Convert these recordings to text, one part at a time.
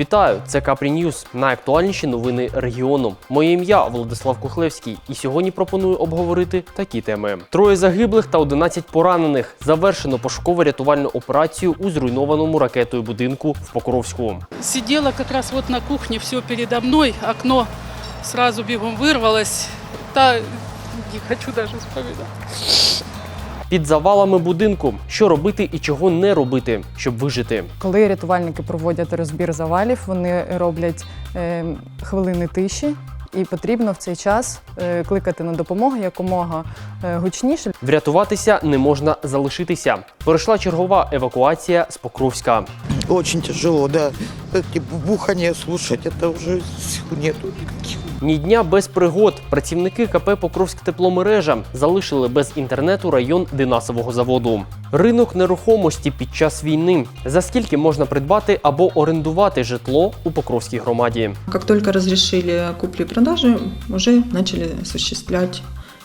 Вітаю! Це Капрі Ньюс. Найактуальніші новини регіону. Моє ім'я Владислав Кухлевський, і сьогодні пропоную обговорити такі теми: троє загиблих та 11 поранених. Завершено пошуково-рятувальну операцію у зруйнованому ракетою будинку в Покровську. Сидела как раз вот на кухне, все передо мной, окно сразу бегом вырвалось. Та не хочу даже вспоминать. Під завалами будинку, що робити і чого не робити, щоб вижити. Коли рятувальники проводять розбір завалів, вони роблять е, хвилини тиші, і потрібно в цей час е, кликати на допомогу якомога е, гучніше. Врятуватися не можна залишитися. Перейшла чергова евакуація з Покровська. Очень тяжело, да. Эти бухания слушать, это уже сил нету. Ні дня без пригод. Працівники КП Покровськ тепломережа залишили без інтернету район Динасового заводу. Ринок нерухомості під час війни. За скільки можна придбати або орендувати житло у Покровській громаді? Как только разрешили купли-продажи, уже начали осуществлять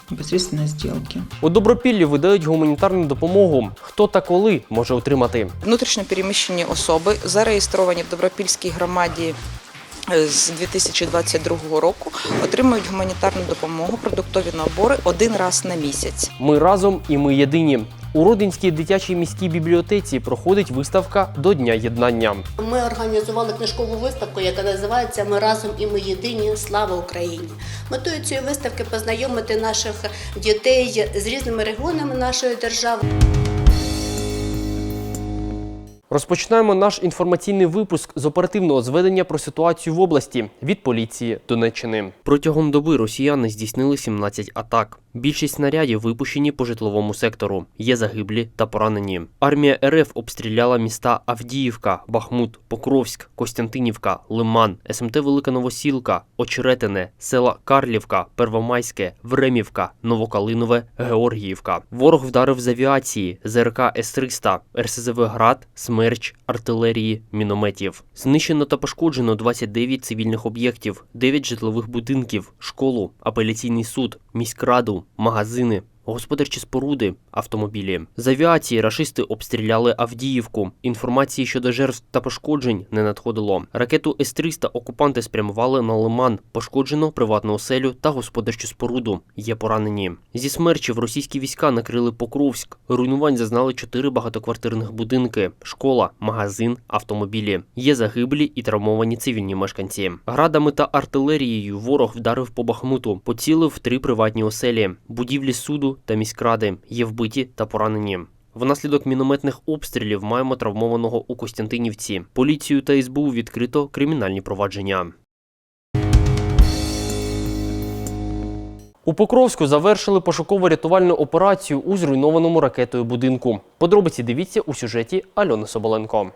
непосредственно сделки. У Добропіллі видають гуманітарну допомогу. Хто та коли може отримати? Внутрішньо переміщені особи зареєстровані в Добропільській громаді з 2022 року, отримують гуманітарну допомогу, продуктові набори один раз на місяць. Ми разом і ми єдині. У Родинській дитячій міській бібліотеці проходить виставка до Дня єднання. Ми організували книжкову виставку, яка називається Ми разом і ми єдині. Слава Україні! Метою цієї виставки познайомити наших дітей з різними регіонами нашої держави. Розпочинаємо наш інформаційний випуск з оперативного зведення про ситуацію в області від поліції Донеччини. Протягом доби росіяни здійснили 17 атак. Більшість снарядів випущені по житловому сектору. Є загиблі та поранені. Армія РФ обстріляла міста Авдіївка, Бахмут, Покровськ, Костянтинівка, Лиман, СМТ Велика Новосілка, Очеретине, села Карлівка, Первомайське, Времівка, Новокалинове, Георгіївка. Ворог вдарив з авіації, ЗРК С-300, РСЗВ Град, Смерч, артилерії, мінометів. Знищено та пошкоджено 29 цивільних об'єктів, 9 житлових будинків, школу, апеляційний суд, міськраду, магазини. Господарчі споруди, автомобілі. З авіації рашисти обстріляли Авдіївку. Інформації щодо жертв та пошкоджень не надходило. Ракету С-300 окупанти спрямували на Лиман. Пошкоджено приватну оселю та господарчу споруду. Є поранені. Зі смерчів російські війська накрили Покровськ. Руйнувань зазнали чотири багатоквартирних будинки: школа, магазин, автомобілі. Є загиблі і травмовані цивільні мешканці. Градами та артилерією ворог вдарив по Бахмуту, поцілив три приватні оселі, будівлі суду та міськради. Є вбиті та поранені. Внаслідок мінометних обстрілів маємо травмованого у Костянтинівці. Поліцію та СБУ відкрито кримінальні провадження. У Покровську завершили пошуково-рятувальну операцію у зруйнованому ракетою будинку. Подробиці дивіться у сюжеті Альони Соболенко.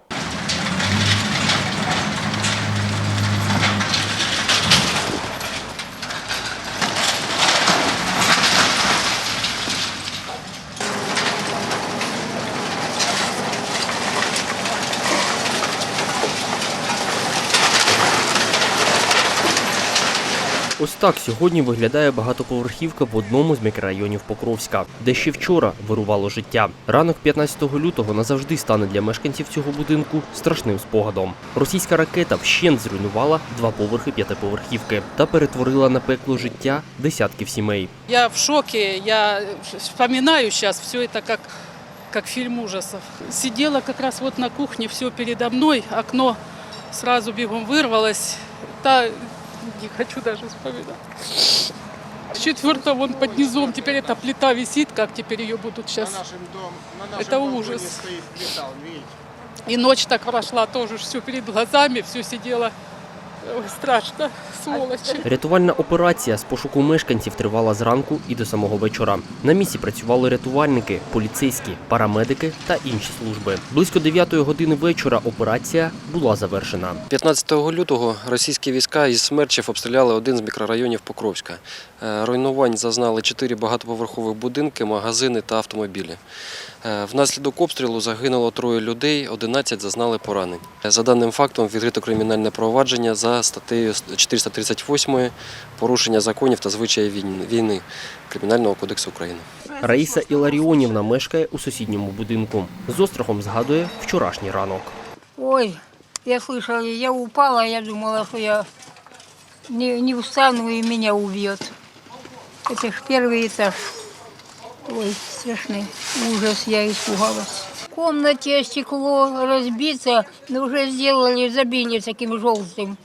Ось так сьогодні виглядає багатоповерхівка в одному з мікрорайонів Покровська, де ще вчора вирувало життя. Ранок 15 лютого назавжди стане для мешканців цього будинку страшним спогадом. Російська ракета вщент зруйнувала два поверхи п'ятиповерхівки та перетворила на пекло життя десятків сімей. Я в шоке, я вспоминаю сейчас все это как, как фильм ужасов. Сидела как раз вот на кухне, все передо мной, окно сразу бегом вырвалось. Та не хочу даже вспоминать. Четвертого вон под низом, теперь эта плита висит, как теперь ее будут сейчас. Это ужас. И ночь так прошла, тоже все перед глазами, все сидело. Ой, страшно, сволочи. Рятувальна операція з пошуку мешканців тривала зранку і до самого вечора. На місці працювали рятувальники, поліцейські, парамедики та інші служби. Близько 9 години вечора операція була завершена. 15 лютого російські війська із смерчів обстріляли один з мікрорайонів Покровська. Е, Руйнувань зазнали чотири багатоповерхових будинки, магазини та автомобілі. Е, Внаслідок обстрілу загинуло троє людей, 11 зазнали поранень. Е, За даним фактом відкрито кримінальне провадження за статтею 438 порушення законів та звичаїв війн- війни Кримінального кодексу України. Раїса Іларіонівна мешкає у сусідньому будинку. З острахом згадує вчорашній ранок. Ой, Я слышала, я упала, я думала, что я не, не встану и меня убьет. Это ж первый этаж. Ой, страшный ужас, я испугалась. В комнате стекло разбито, но уже сделали, забили таким желтым.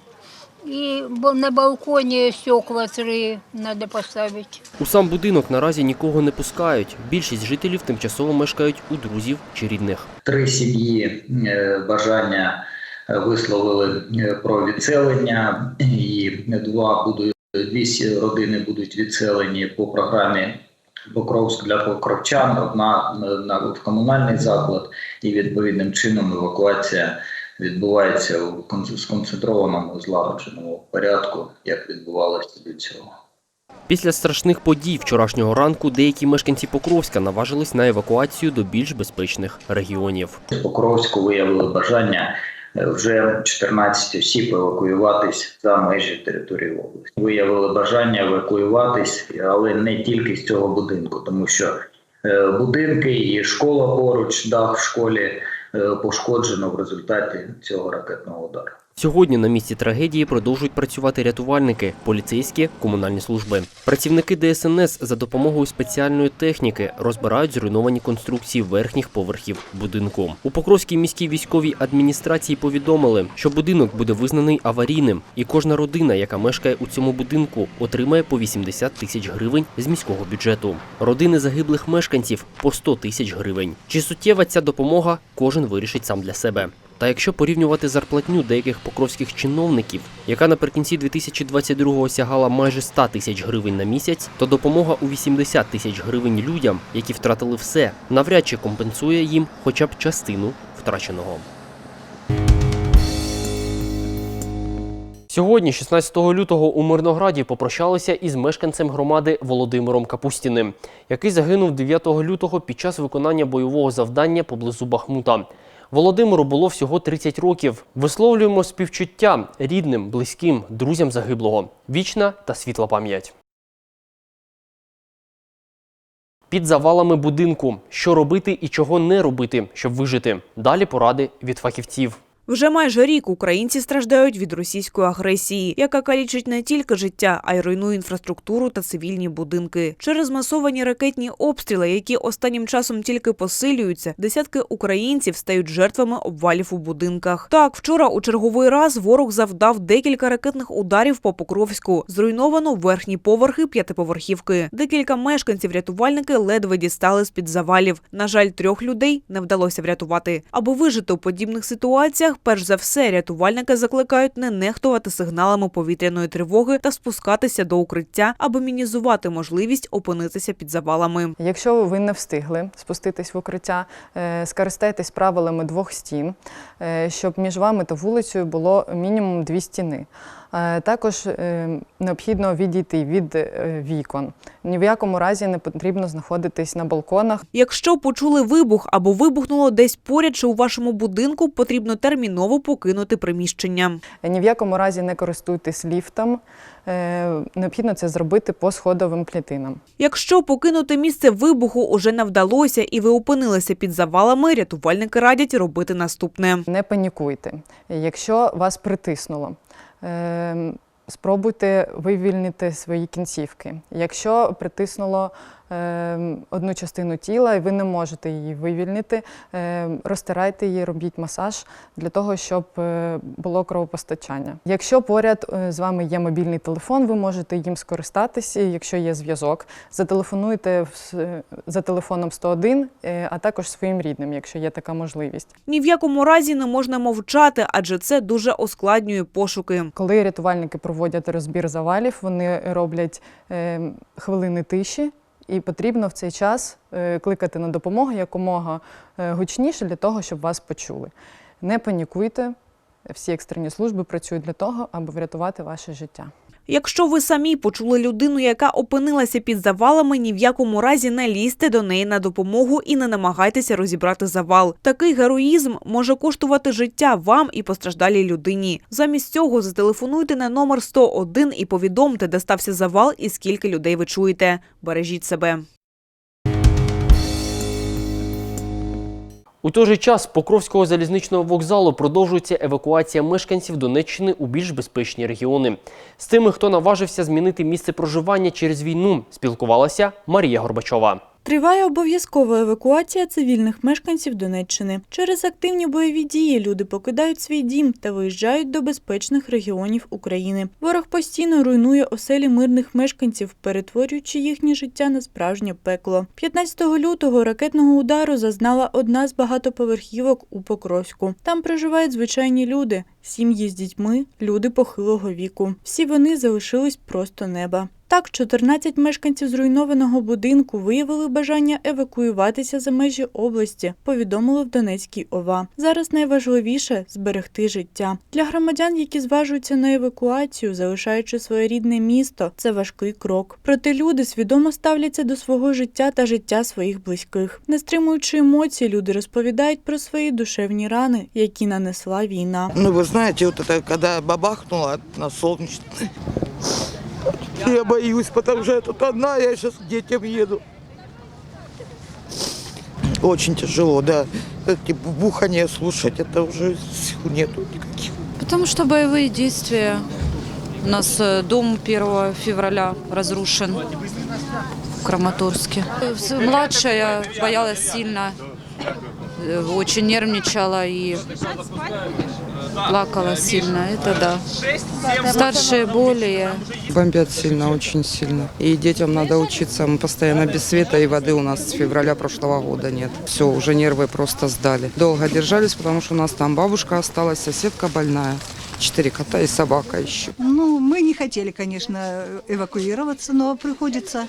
И бо- на балконе стекла три надо поставить. У сам будинок наразі нікого не пускають. Більшість жителів тимчасово мешкають у друзів чи рідних. Три сім'ї е, бажання е, висловили е, про відселення, і два будуть дві родини будуть відселені по програмі Покровськ для покровчан. Одна на, на в комунальний заклад, і відповідним чином евакуація відбувається кон- сконцентрованому злагодженому порядку, як відбувалося до цього. Після страшних подій вчорашнього ранку деякі мешканці Покровська наважились на евакуацію до більш безпечних регіонів. Покровську виявили бажання е, вже 14 осіб евакуюватись за межі території області. Виявили бажання евакуюватись, але не тільки з цього будинку, тому що е, будинки і школа поруч, дах в школі пошкоджено в результаті цього ракетного удару. Сьогодні на місці трагедії продовжують працювати рятувальники, поліцейські, комунальні служби. Працівники ДСНС за допомогою спеціальної техніки розбирають зруйновані конструкції верхніх поверхів будинку. У Покровській міській військовій адміністрації повідомили, що будинок буде визнаний аварійним, і кожна родина, яка мешкає у цьому будинку, отримає по 80 тисяч гривень з міського бюджету. Родини загиблих мешканців по 100 тисяч гривень. Чи суттєва ця допомога, кожен вирішить сам для себе. Та якщо порівнювати зарплатню деяких покровських чиновників, яка наприкінці 2022-го сягала майже 100 тисяч гривень на місяць, то допомога у 80 тисяч гривень людям, які втратили все, навряд чи компенсує їм хоча б частину втраченого. Сьогодні, 16 лютого, у Мирнограді попрощалися із мешканцем громади Володимиром Капустіним, який загинув 9 лютого під час виконання бойового завдання поблизу Бахмута. Володимиру було всього 30 років. Висловлюємо співчуття рідним, близьким, друзям загиблого. Вічна та світла пам'ять. Під завалами будинку. Що робити і чого не робити, щоб вижити. Далі поради від фахівців. Вже майже рік українці страждають від російської агресії, яка калічить не тільки життя, а й руйнує інфраструктуру та цивільні будинки. Через масовані ракетні обстріли, які останнім часом тільки посилюються, десятки українців стають жертвами обвалів у будинках. Так, вчора у черговий раз ворог завдав декілька ракетних ударів по Покровську. Зруйновано верхні поверхи п'ятиповерхівки. Декілька мешканців рятувальники ледве дістали з під завалів. На жаль, трьох людей не вдалося врятувати. Аби вижити у подібних ситуаціях, перш за все, рятувальники закликають не нехтувати сигналами повітряної тривоги та спускатися до укриття, аби мінізувати можливість опинитися під завалами. Якщо ви не встигли спуститись в укриття, е, скористайтесь правилами двох стін, е, щоб між вами та вулицею було мінімум дві стіни. Е, Також е, необхідно відійти від е, вікон. Ні в якому разі не потрібно знаходитись на балконах. Якщо почули вибух або вибухнуло десь поряд чи у вашому будинку, потрібно терміново покинути приміщення. Ні в якому разі не користуйтесь ліфтом. Необхідно це зробити по сходовим клітинам. Якщо покинути місце вибуху уже не вдалося і ви опинилися під завалами, рятувальники радять робити наступне. Не панікуйте. Якщо вас притиснуло, спробуйте вивільнити свої кінцівки. Якщо притиснуло одну частину тіла і ви не можете її вивільнити, е, розтирайте її, робіть масаж для того, щоб е, було кровопостачання. Якщо поряд е, з вами є мобільний телефон, ви можете їм скористатися, якщо є зв'язок. Зателефонуйте за телефоном 101, е, а також своїм рідним, якщо є така можливість. Ні в якому разі не можна мовчати, адже це дуже ускладнює пошуки. Коли рятувальники проводять розбір завалів, вони роблять е, хвилини тиші, і потрібно в цей час е, кликати на допомогу якомога е, гучніше для того, щоб вас почули. Не панікуйте. Всі екстрені служби працюють для того, аби врятувати ваше життя. Якщо ви самі почули людину, яка опинилася під завалами, ні в якому разі не лізьте до неї на допомогу і не намагайтеся розібрати завал. Такий героїзм може коштувати життя вам і постраждалій людині. Замість цього зателефонуйте на номер 101 і повідомте, де стався завал і скільки людей ви чуєте. Бережіть себе. У той же час з Покровського залізничного вокзалу продовжується евакуація мешканців Донеччини у більш безпечні регіони. З тими, хто наважився змінити місце проживання через війну, спілкувалася Марія Горбачова. Триває обов'язкова евакуація цивільних мешканців Донеччини. Через активні бойові дії люди покидають свій дім та виїжджають до безпечних регіонів України. Ворог постійно руйнує оселі мирних мешканців, перетворюючи їхнє життя на справжнє пекло. 15 лютого ракетного удару зазнала одна з багатоповерхівок у Покровську. Там проживають звичайні люди, сім'ї з дітьми, люди похилого віку. Всі вони залишились просто неба. Так, 14 мешканців зруйнованого будинку виявили бажання евакуюватися за межі області, повідомили в Донецькій ОВА. Зараз найважливіше зберегти життя. Для громадян, які зважуються на евакуацію, залишаючи своє рідне місто, це важкий крок. Проте люди свідомо ставляться до свого життя та життя своїх близьких. Не стримуючи емоцій, люди розповідають про свої душевні рани, які нанесла війна. Ну, вы знаете, вот это, когда бабахнуло на солнечной, я боюсь, потому что я тут одна, я сейчас к детям еду. Очень тяжело, да. Эти бухание слушать, это уже сил нету никаких. Потому что боевые действия. У нас э, дом 1 февраля разрушен в Краматорске. Младшая боялась сильно, очень нервничала и плакала сильно. Это да. Старшие более. Бомбят сильно, очень сильно. И детям надо учиться. Мы постоянно без света и воды у нас с февраля прошлого года нет. Все, уже нервы просто сдали. Долго держались, потому что у нас там бабушка осталась, соседка больная. Четыре кота и собака еще. Ну, мы не хотели, конечно, эвакуироваться, но приходится.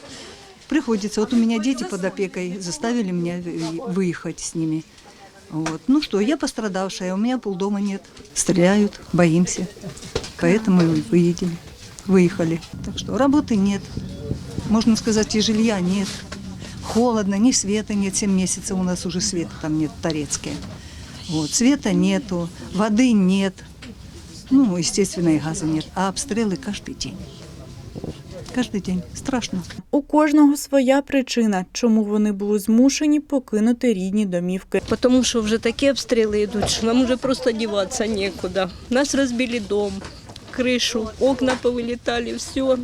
Приходится. Вот у меня дети под опекой заставили меня вы- выехать с ними. Вот. Ну что, я пострадавшая, у меня полдома нет. Стреляют, боимся. Поэтому и выедем. Выехали. Так что работы нет. Можно сказать, и жилья нет. Холодно, ни света нет. Семь месяцев у нас уже света там нет, Торецке. Вот. Света нету, воды нет. Ну, естественно, и газа нет. А обстрелы каждый день. Каждый день. Страшно. У кожного своя причина, чому вони були змушені покинути рідні домівки. Потому что уже такие обстрелы идут, что нам уже просто деваться некуда. Нас разбили дом, крышу, окна повылетали, все.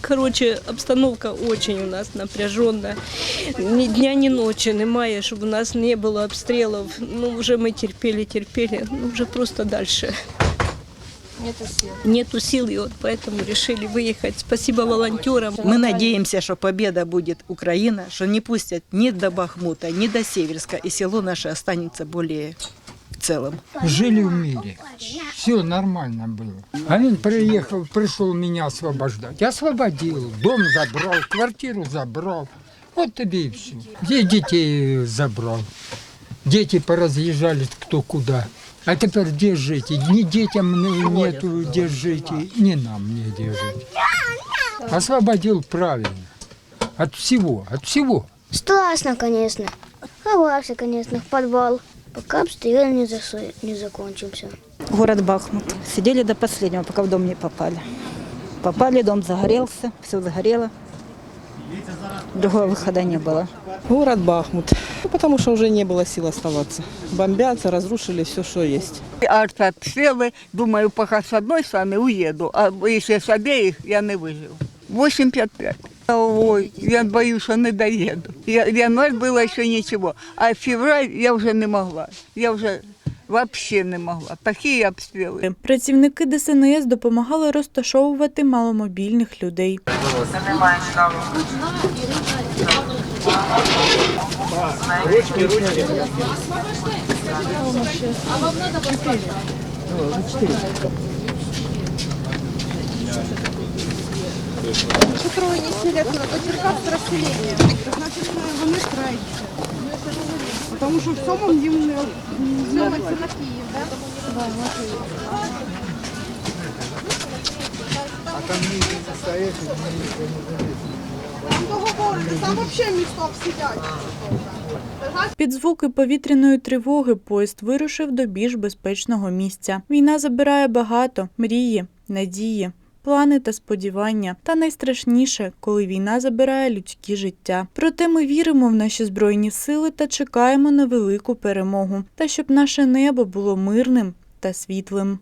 Короче, обстановка очень у нас напряженная. Ни дня, ни ночи немає, чтобы у нас не было обстрелов. Ну, уже мы терпели, терпели. Ну, уже просто дальше. Нету сил. Нету сил, и вот поэтому решили выехать. Спасибо волонтерам. Мы надеемся, что победа будет Украина, что не пустят ни до Бахмута, ни до Северска, и село наше останется более в целом. Жили в мире. Все нормально было. А он приехал, пришел меня освобождать. Освободил, дом забрал, квартиру забрал. Вот тебе и все. Где детей забрал. Дети поразъезжались кто куда. А теперь где жить? Ни детям нету где жить, ни нам не где жить. Освободил правильно. От всего, от всего. Страшно, конечно. Ховался, конечно, в подвал, пока обстрел не, засо- не закончился. Город Бахмут. Сидели до последнего, пока в дом не попали. Попали, дом загорелся, все загорело. Другого выхода не было. Город Бахмут. Ну, Потому что уже не было сил оставаться. Бомбят, разрушили все, что есть. Артобстрелы, думаю, пока с одной стороны уеду, а если с обеих, я не выживу. 8,55. Ой, я боюсь, что не доеду. Я, январь было еще ничего, а февраль я уже не могла. Я уже вообще не могла. Такие обстрелы. Працівники ДСНС допомагали розташовувати маломобільних людей. Якщо троє не сидять до Черкас розселення, значить вони страйкують. Тому що в цьому їм не зйомиться на Київ, так? Да, на Київ. А там не стоять, Там договорились, там взагалі місток сидять. Під звуки повітряної тривоги поїзд вирушив до більш безпечного місця. Війна забирає багато мрії, надії, плани та сподівання. Та найстрашніше, коли війна забирає людські життя. Проте ми віримо в наші збройні сили та чекаємо на велику перемогу, та щоб наше небо було мирним та світлим.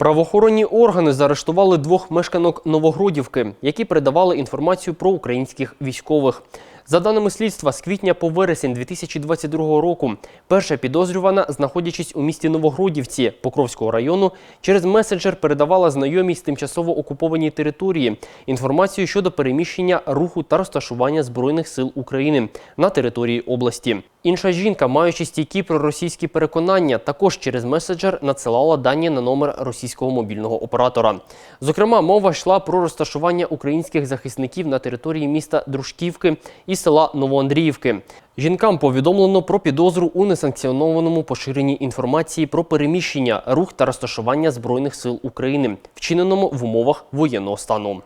Правоохоронні органи заарештували двох мешканок Новогродівки, які передавали інформацію про українських військових. За даними слідства, з квітня по вересень 2022 року перша підозрювана, знаходячись у місті Новогродівці Покровського району, через месенджер передавала знайомій з тимчасово окупованій території інформацію щодо переміщення руху та розташування збройних сил України на території області. Інша жінка, маючи стійкі проросійські переконання, також через меседжер надсилала дані на номер російського мобільного оператора. Зокрема, мова йшла про розташування українських захисників на території міста Дружківки і села Новоандріївки. Жінкам повідомлено про підозру у несанкціонованому поширенні інформації про переміщення, рух та розташування збройних сил України, вчиненому в умовах воєнного стану.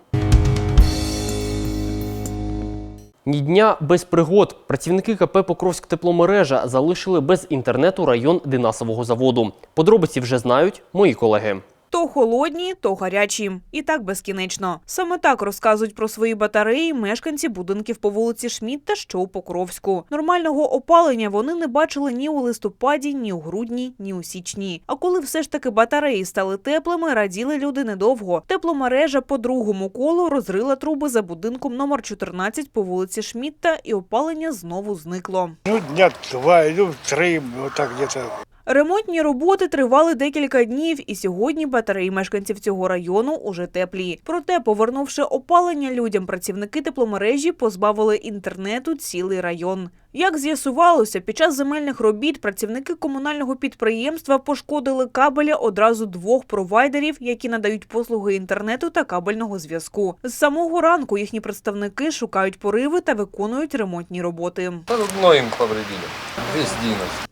Ні дня без пригод. Працівники КП Покровськ тепломережа залишили без інтернету район Динасового заводу. Подробиці вже знають мої колеги. То холодні, то гарячі. І так безкінечно. Саме так розказують про свої батареї мешканці будинків по вулиці Шмідта, що у Покровську. Нормального опалення вони не бачили ні у листопаді, ні у грудні, ні у січні. А коли все ж таки батареї стали теплими, раділи люди недовго. Тепломережа по другому колу розрила труби за будинком номер 14 по вулиці Шмідта, і опалення знову зникло. Ну, дня два, ну, три, вот так где-то. Ремонтні роботи тривали декілька днів, і сьогодні батареї мешканців цього району уже теплі. Проте, повернувши опалення людям, працівники тепломережі позбавили інтернету цілий район. Як з'ясувалося, під час земельних робіт працівники комунального підприємства пошкодили кабеля одразу двох провайдерів, які надають послуги інтернету та кабельного зв'язку. З самого ранку їхні представники шукають пориви та виконують ремонтні роботи. Одно їм повредили. Весь.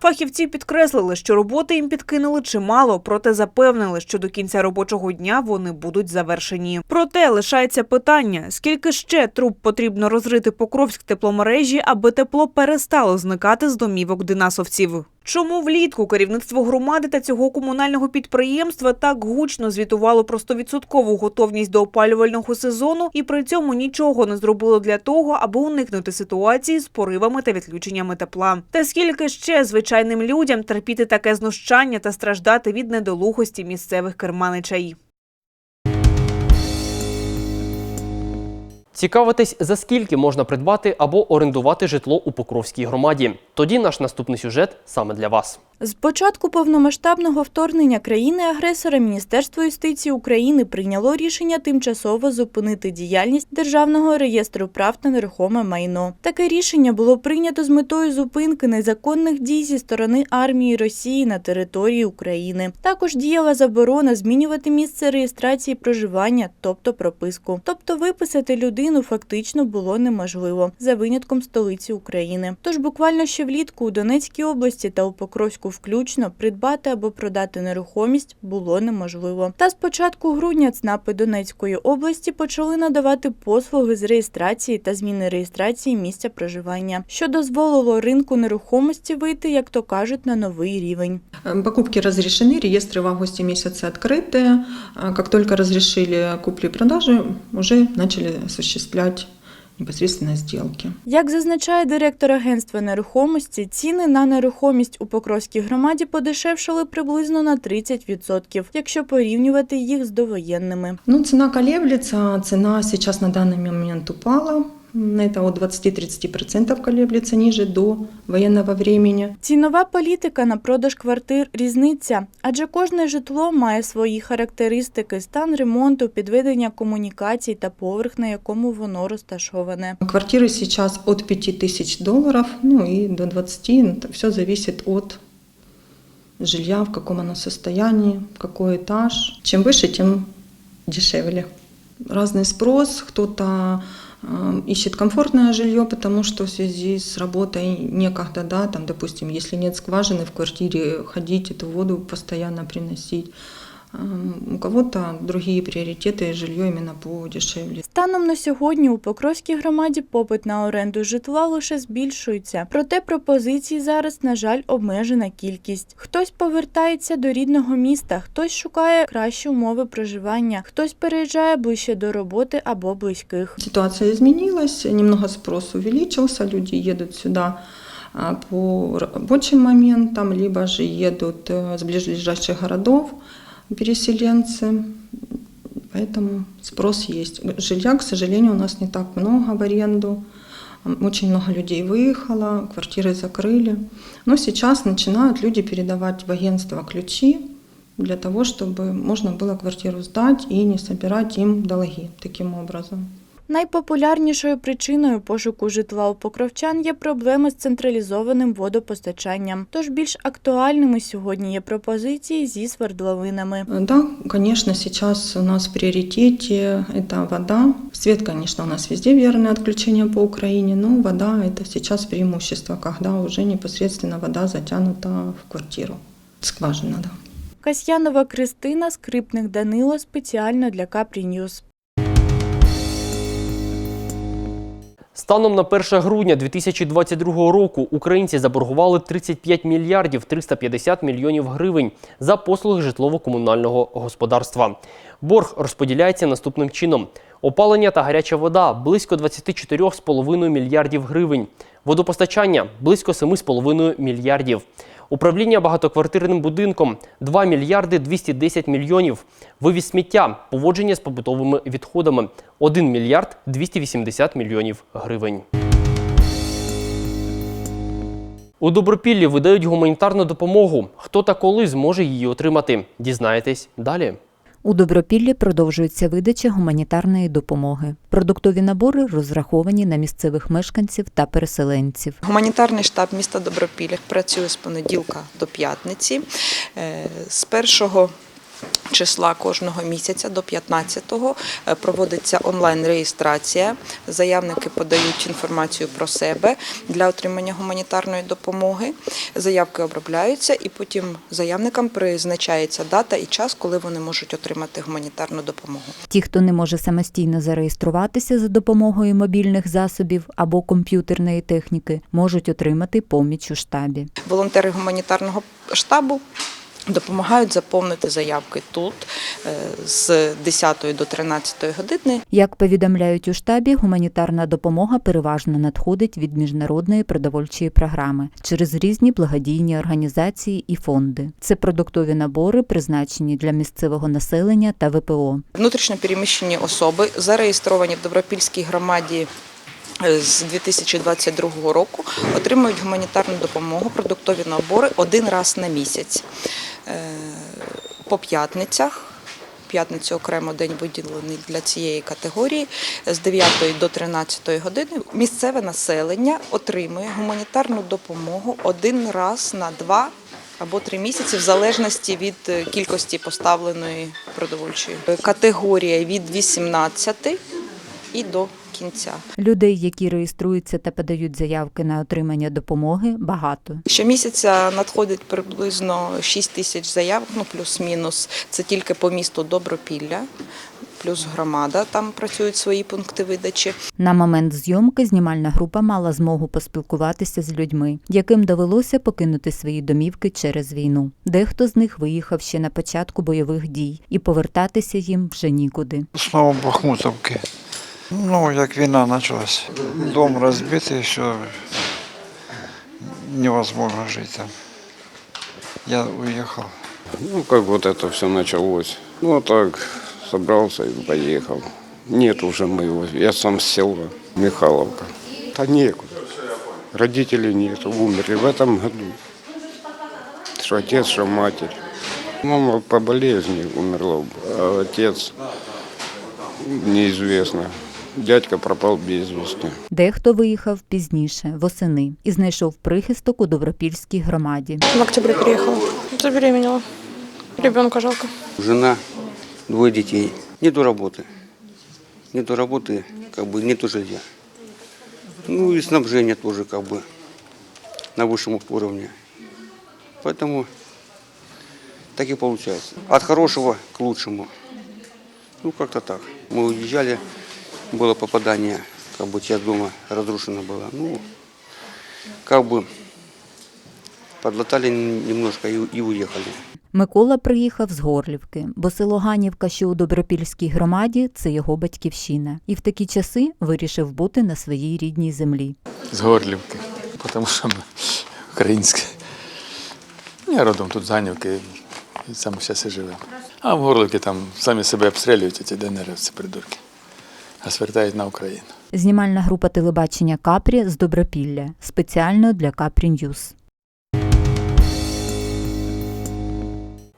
Фахівці підкреслили, що роботи їм підкинули чимало, проте запевнили, що до кінця робочого дня вони будуть завершені. Проте лишається питання: скільки ще труб потрібно розрити Покровськ тепломережі, аби тепло перестало зникати з домівок динасовців. Чому влітку керівництво громади та цього комунального підприємства так гучно звітувало про 100% готовність до опалювального сезону і при цьому нічого не зробило для того, аби уникнути ситуації з поривами та відключеннями тепла? Та скільки ще звичайним людям терпіти таке знущання та страждати від недолугості місцевих керманичей? Цікавитесь, за скільки можна придбати або орендувати житло у Покровській громаді. Тоді наш наступний сюжет саме для вас. З початку повномасштабного вторгнення країни-агресора Міністерство юстиції України прийняло рішення тимчасово зупинити діяльність Державного реєстру прав на нерухоме майно. Таке рішення було прийнято з метою зупинки незаконних дій зі сторони армії Росії на території України. Також діяла заборона змінювати місце реєстрації проживання, тобто прописку. Тобто виписати людину фактично було неможливо за винятком столиці України. Тож буквально ще влітку у Донецькій області та у Покровську включно придбати або продати нерухомість було неможливо. Та з початку грудня ЦНАПи Донецької області почали надавати послуги з реєстрації та зміни реєстрації місця проживання, що дозволило ринку нерухомості вийти, як то кажуть, на новий рівень. Покупки разрешены, реестры в августе месяце открыты. А Как только разрешили купли-продажи, уже начали осуществлять непосредственно сделки. Як зазначає директор агентства нерухомості, ціни на нерухомість у Покровській громаді подешевшали приблизно на 30%, якщо порівнювати їх з довоєнними. Ну, ціна колеблется, ціна сейчас на даний момент упала На это от 20-30% колеблется ниже до военного времени. Цінова політика на продаж квартир різниця, адже кожне житло має свої характеристики, стан ремонту, підведення комунікацій та поверх, на якому воно розташоване. Квартиры сейчас от 5 тысяч долларов, ну и до 20. Все зависит от жилья, в каком оно состоянии, какой этаж. Чем выше, тем дешевле. Разный спрос, кто-то э, ищет комфортное жилье, потому что в связи с работой некогда, да, там, допустим, если нет скважины в квартире, ходить эту воду постоянно приносить. У кого-то другие приоритеты, и жилье именно подешевле. Станом на сьогодні у Покровській громаді попит на оренду житла лише збільшується. Проте пропозицій зараз, на жаль, обмежена кількість. Хтось повертається до рідного міста, хтось шукає кращі умови проживання, хтось переїжджає ближче до роботи або близьких. Ситуация изменилась, немного спрос увеличился, люди едут сюда а, по рабочим моментам, либо же едут э, с ближайших городов переселенцы. Поэтому спрос есть. Жилья, к сожалению, у нас не так много в аренду. М, Очень много людей выехало, квартиры закрыли. Но сейчас начинают люди передавать в агентство ключи для того, чтобы можно было квартиру сдать и не собирать им долги таким образом. Найпопулярнішою причиною пошуку житла у покровчан є проблеми з централізованим водопостачанням. Тож більш актуальними сьогодні є пропозиції зі свердловинами. Да, конечно, сейчас у нас в приоритете это вода. Свет, конечно, у нас везде верное отключение по Украине, но вода это сейчас преимущество, когда уже непосредственно вода затянута в квартиру. Скважина, да. Касьянова Кристина, скрипник Данило спеціально для Капрі Ньюз. Станом на 1 грудня 2022 року українці заборгували 35 мільярдів 350 мільйонів гривень за послуги житлово-комунального господарства. Борг розподіляється наступним чином: опалення та гаряча вода близько 24,5 мільярдів гривень, водопостачання близько 7,5 мільярдів. Управління багатоквартирним будинком 2 мільярди 210 мільйонів. Вивіз сміття, поводження з побутовими відходами 1 мільярд 280 мільйонів гривень. У Добропіллі видають гуманітарну допомогу. Хто та коли зможе її отримати? Дізнаєтесь далі. У Добропіллі продовжується видача гуманітарної допомоги. Продуктові набори розраховані на місцевих мешканців та переселенців. Гуманітарний штаб міста Добропілля працює з понеділка до п'ятниці. Е, З першого числа кожного місяця до 15-го е, проводиться онлайн-реєстрація. Заявники подають інформацію про себе для отримання гуманітарної допомоги. Заявки обробляються і потім заявникам призначається дата і час, коли вони можуть отримати гуманітарну допомогу. Ті, хто не може самостійно зареєструватися за допомогою мобільних засобів або комп'ютерної техніки, можуть отримати поміч у штабі. Волонтери гуманітарного штабу допомагають заповнити заявки тут е, з 10 до 13 години. Як повідомляють у штабі, гуманітарна допомога переважно надходить від міжнародної продовольчої програми через різні благодійні організації і фонди. Це продуктові набори, призначені для місцевого населення та ВПО. Внутрішньо переміщені особи зареєстровані в Добропільській громаді. е, З 2022 року отримують гуманітарну допомогу, продуктові набори один раз на місяць. Е, По п'ятницях, п'ятницю окремо день виділений для цієї категорії, з 9 до 13 години місцеве населення отримує гуманітарну допомогу один раз на два або три місяці, в залежності від е, кількості поставленої продовольчої. Категорія від 18 і до кінця. Людей, які реєструються та подають заявки на отримання допомоги, багато. Щомісяця надходить приблизно 6 тисяч заявок, ну плюс-мінус. Це тільки по місту Добропілля, плюс громада. Там працюють свої пункти видачі. На момент зйомки знімальна група мала змогу поспілкуватися з людьми, яким довелося покинути свої домівки через війну. Дехто з них виїхав ще на початку бойових дій, і повертатися їм вже нікуди. Знову Бахмутовки. Ну, як війна почалась. Дом розбитий, все невозможно жити там. Я уехал. Ну, как вот это все началось. Ну, так, собрался и поехал. Нет уже моего, я сам с села, Михайловка. Да некуда. Родителей нет, умерли в этом году. Что отец, что матерь. Мама по болезни умерла, а отец неизвестно. Дядька пропал без вести. Дехто виїхав пізніше, восени, і знайшов прихисток у Добропільській громаді. В октябре приехала. Забеременела. Ребенка жалко. Жена, двое детей. Нету работы. Нету работы, как бы нету жилья. Ну и снабжение тоже как бы на высшем уровне. Поэтому так и получается. От хорошего к лучшему. Ну, как-то так. Мы уезжали, было попадание, как бы часть дома разрушена была. Ну, как бы подлатали немножко и, и уехали. Микола приїхав з Горлівки, бо село Ганівка, що у Добропільській громаді, це його батьківщина. І в такі часи вирішив бути на своїй рідній землі. з Горлівки, тому що ми українські. Я родом тут з Ганівки і саме зараз і живемо. А в Горлівці там самі себе обстрілюють, ці ДНРівці придурки, а звертають на Україну. Знімальна група телебачення Капрі з Добропілля спеціально для Капрі Ньюз.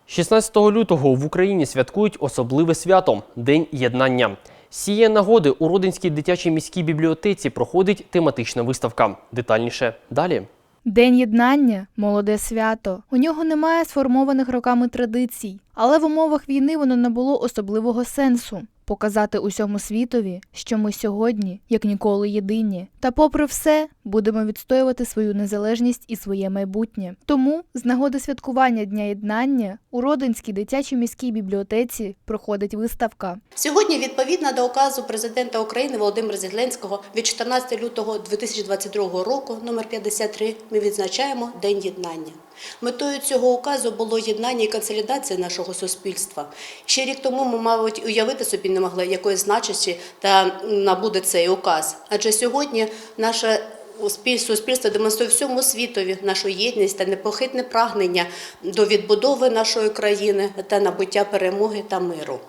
16 лютого в Україні святкують особливе свято День єднання. З цієї нагоди у Родинській дитячій міській бібліотеці проходить тематична виставка. Детальніше далі. День єднання молоде свято. У нього немає сформованих роками традицій, але в умовах війни воно набуло особливого сенсу показати усьому світові, що ми сьогодні, як ніколи, єдині. Та, попри все, будемо відстоювати свою незалежність і своє майбутнє. Тому, з нагоди святкування Дня єднання, у Родинській дитячій міській бібліотеці проходить виставка. Сьогодні, відповідно до указу президента України Володимира Зеленського від 14 лютого 2022 року, номер 53, ми відзначаємо День єднання. Метою цього указу було єднання і консолідація нашого суспільства. Ще рік тому ми, мабуть, уявити собі не могли, якої значності та набуде цей указ. Адже сьогодні наше суспільство демонструє всьому світові нашу єдність та непохитне прагнення до відбудови нашої країни та набуття перемоги та миру.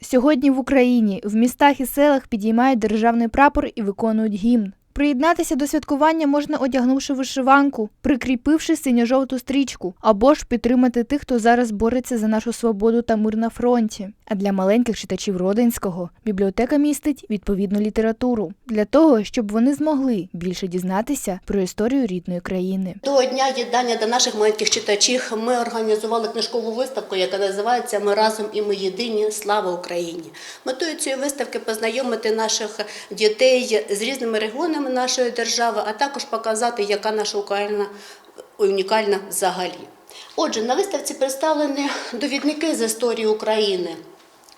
Сьогодні в Україні в містах і селах підіймають державний прапор і виконують гімн. Приєднатися до святкування можна одягнувши вишиванку, прикріпивши синьо-жовту стрічку, або ж підтримати тих, хто зараз бореться за нашу свободу та мир на фронті. А для маленьких читачів Родинського бібліотека містить відповідну літературу для того, щоб вони змогли більше дізнатися про історію рідної країни. До дня єднання до наших маленьких читачів ми організували книжкову виставку, яка називається Ми разом і ми єдині. Слава Україні! Метою цієї виставки познайомити наших дітей з різними регіонами нашої держави, а також показати, яка наша Україна унікальна взагалі. Отже, на виставці представлені довідники з історії України.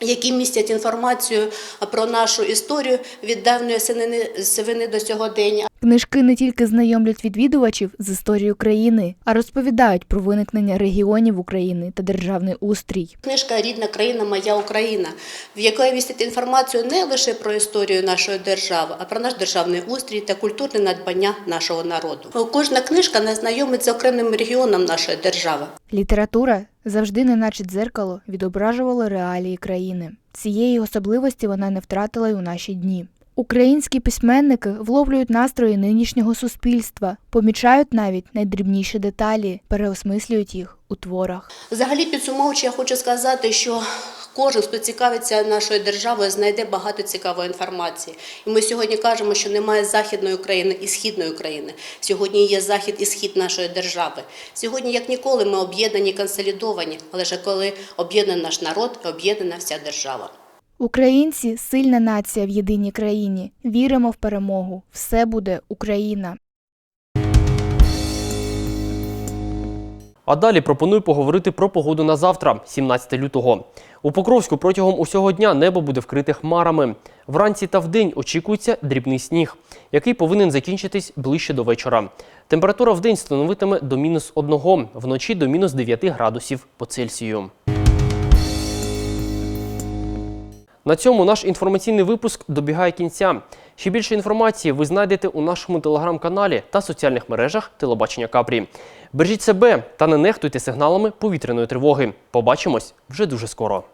Які містять інформацію про нашу історію від давньої сивини- до сьогодення, Книжки не тільки знайомлять відвідувачів з історією країни, а розповідають про виникнення регіонів України та державний устрій. Книжка Рідна країна, моя Україна, в якій містить інформацію не лише про історію нашої держави, а про наш державний устрій та культурне надбання нашого народу. Кожна книжка нас знайомить з окремим регіоном нашої держави. Література завжди, неначе дзеркало, відображувало реалії країни. Цієї особливості вона не втратила й у наші дні. Українські письменники вловлюють настрої нинішнього суспільства, помічають навіть найдрібніші деталі, переосмислюють їх у творах. Взагалі, підсумовуючи, я хочу сказати, що кожен, хто цікавиться нашою державою, знайде багато цікавої інформації. І ми сьогодні кажемо, що немає західної України і східної України. Сьогодні є захід і схід нашої держави. Сьогодні, як ніколи, ми об'єднані, консолідовані, але ж коли об'єднаний наш народ, об'єднана вся держава. Українці сильна нація в єдиній країні. Віримо в перемогу. Все буде Україна. А далі пропоную поговорити про погоду на завтра, 17 лютого. У Покровську протягом усього дня небо буде вкрите хмарами. Вранці та вдень очікується дрібний сніг, який повинен закінчитись ближче до вечора. Температура вдень становитиме до мінус 1, вночі до мінус 9 градусів по Цельсію. На цьому наш інформаційний випуск добігає кінця. Ще більше інформації ви знайдете у нашому телеграм-каналі та соціальних мережах Телебачення Капрі. Бережіть себе та не нехтуйте сигналами повітряної тривоги. Побачимось вже дуже скоро.